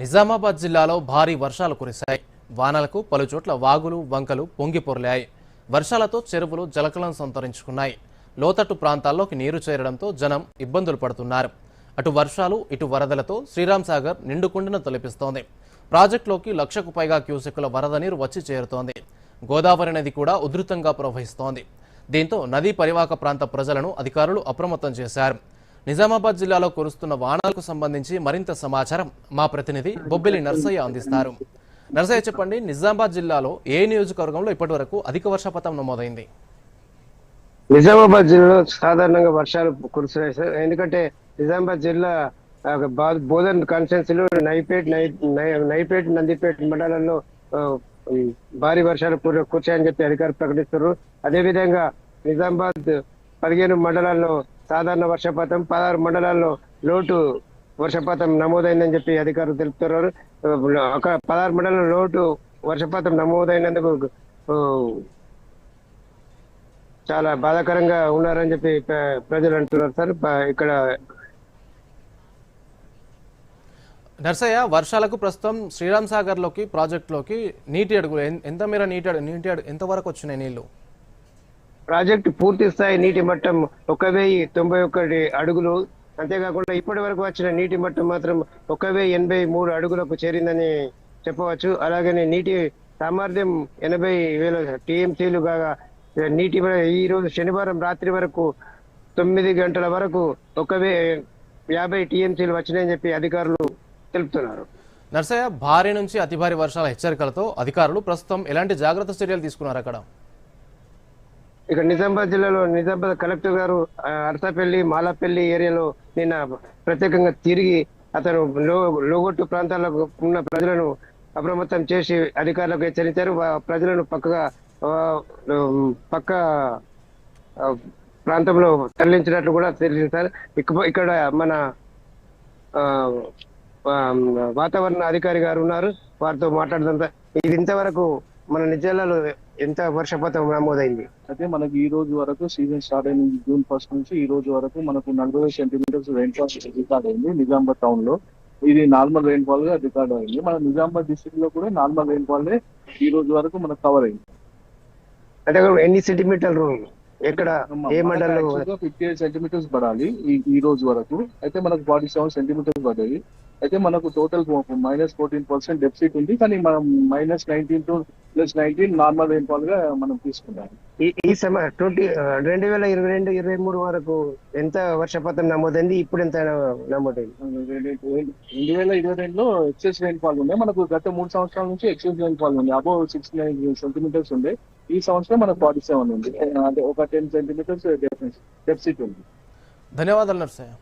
నిజామాబాద్ జిల్లాలో భారీ వర్షాలు కురిశాయి. వానలకు పలుచోట్ల వాగులు వంకలు పొంగి పొర్లాయి. వర్షాలతో చెరువులు జలకలం సంతరించుకున్నాయి. లోతట్టు ప్రాంతాల్లోకి నీరు చేరడంతో జనం ఇబ్బందులు పడుతున్నారు. అటు వర్షాలు ఇటు వరదలతో శ్రీరామ్ సాగర్ నిండుకుండను తలపిస్తోంది. ప్రాజెక్టులోకి లక్షకు పైగా క్యూసెక్కుల వరద నీరు వచ్చి చేరుతోంది. గోదావరి నది కూడా ఉధృతంగా ప్రవహిస్తోంది. దీంతో నదీ పరివాహక ప్రాంత ప్రజలను అధికారులు అప్రమత్తం చేశారు. నిజామాబాద్ జిల్లాలో కురుస్తున్న వానాలకు సంబంధించి మరింత సమాచారం మా ప్రతినిధి బొబ్బిలి నర్సయ్య అందిస్తారు. నర్సయ్య చెప్పండి నిజామాబాద్ జిల్లాలో ఏ నియోజకవర్గంలో ఇప్పటివరకు అధిక వర్షపాతం నమోదైంది? నిజామాబాద్ జిల్లాలో సాధారణంగా వర్షాలు కురుస్తున్నాయి సార్. ఎందుకంటే నిజామాబాద్ జిల్లా బోధన్ కాన్స్టిట్యున్సీలో నైపేట్ నైపేట్ నందిపేట్ మండలాల్లో భారీ వర్షాలు కుర- చెప్పి అధికారులు ప్రకటిస్తున్నారు. అదేవిధంగా నిజామాబాద్ పదిహేను మండలాల్లో సాధారణ వర్షపాతం పదహారు మండలాల్లో లోటు వర్షపాతం నమోదైందని చెప్పి అధికారులు తెలుపుతున్నారు. ఒక పదహారు మండలంలో లోటు వర్షపాతం నమోదైనందుకు చాలా బాధాకరంగా ఉన్నారని చెప్పి ప్రజలు అంటున్నారు సార్. ఇక్కడ నర్సయ్య వర్షాలకు ప్రస్తుతం శ్రీరామ్ సాగర్లోకి ప్రాజెక్టులోకి నీటి అడుగులు ఎంత మేర నీటి అడుగు నీటి అడుగు ఎంతవరకు వచ్చినాయి నీళ్ళు? ప్రాజెక్టు పూర్తి స్థాయి నీటి మట్టం ఒక వెయ్యి తొంభై ఒకటి అడుగులు. అంతేకాకుండా ఇప్పటి వరకు వచ్చిన నీటి మట్టం మాత్రం ఒక వెయ్యి ఎనభై మూడు అడుగులకు చేరిందని చెప్పవచ్చు. అలాగనే నీటి సామర్థ్యం ఎనభై వేల టీఎంసీలు కాగా నీటి ఈ రోజు శనివారం రాత్రి వరకు తొమ్మిది గంటల వరకు ఒక యాభై టీఎంసీలు వచ్చినాయని చెప్పి అధికారులు తెలుపుతున్నారు. నర్సయ్య భారీ నుంచి అతి భారీ వర్షాల హెచ్చరికలతో అధికారులు ప్రస్తుతం ఎలాంటి జాగ్రత్త చర్యలు తీసుకున్నారు అక్కడ? ఇక నిజామాబాద్ జిల్లాలో నిజామాబాద్ కలెక్టర్ గారు ఆ, అరసపల్లి ఏరియాలో నిన్న ప్రత్యేకంగా తిరిగి అతను లో లోగొట్టు ప్రాంతాలకు ఉన్న ప్రజలను అప్రమత్తం చేసి అధికారులకు హెచ్చరించారు. ప్రజలను పక్కగా పక్క ప్రాంతంలో తరలించినట్లు కూడా తెలిసింది సార్. ఇక- ఇక్కడ మన వాతావరణ అధికారి గారు ఉన్నారు. వారితో మాట్లాడుతాం ఇది ఇంతవరకు మన నిజాలలో ఎంత వర్షపాతం నమోదైంది? అయితే మనకి ఈ రోజు వరకు సీజన్ స్టార్ట్ అయింది జూన్ ఫస్ట్ నుంచి ఈ రోజు వరకు మనకు నలభై సెంటీమీటర్స్ రెయిన్ఫాల్ రికార్డ్ అయింది నిజామాబాద్ టౌన్లో. ఇది నార్మల్ రెయిన్ఫాల్గా రికార్డ్ అయింది. మన నిజామాబాద్ డిస్ట్రిక్ట్లో కూడా నార్మల్ రెయిన్ఫాల్ ఈ రోజు వరకు మనకు కవర్ అయింది. అంటే ఎన్ని సెంటీమీటర్లు ఎక్కడ ఏ మండలంలో ఫిఫ్టీ ఎయిట్ సెంటీమీటర్స్ పడాలి ఈ ఈ రోజు వరకు. అయితే మనకు ఫార్టీ సెవెన్ సెంటీమీటర్స్ పడ్డాయి. అయితే మనకు total minus fourteen percent deficit ఉంది కానీ మనం minus nineteen to plus nineteen normal రెయిన్ఫాల్గా మనం తీసుకుంటాం ఈ- ఈ సమయ ట్వంటీ రెండు వేల ఇరవై రెండు ఇరవై మూడు వరకు ఎంత వర్షపాతం నమోదైంది ఇప్పుడు ఎంత నమోదైంది? రెండు వేల ఇరవై రెండులో ఎక్సెస్ రెయిన్ఫాల్ ఉండే మనకు గత మూడు సంవత్సరాల నుంచి ఎక్సెస్ రెయిన్ఫాల్ ఉంది అబౌవ్ సిక్స్ నైన్ సెంటీమీటర్స్ ఉండే. ఈ సంవత్సరం మనకు ఫార్టీ సెవెన్ ఉంది. అంటే ఒక టెన్ సెంటీమీటర్స్ డెఫిసిట్ ఉంది. ధన్యవాదాలు నర్సయ్య.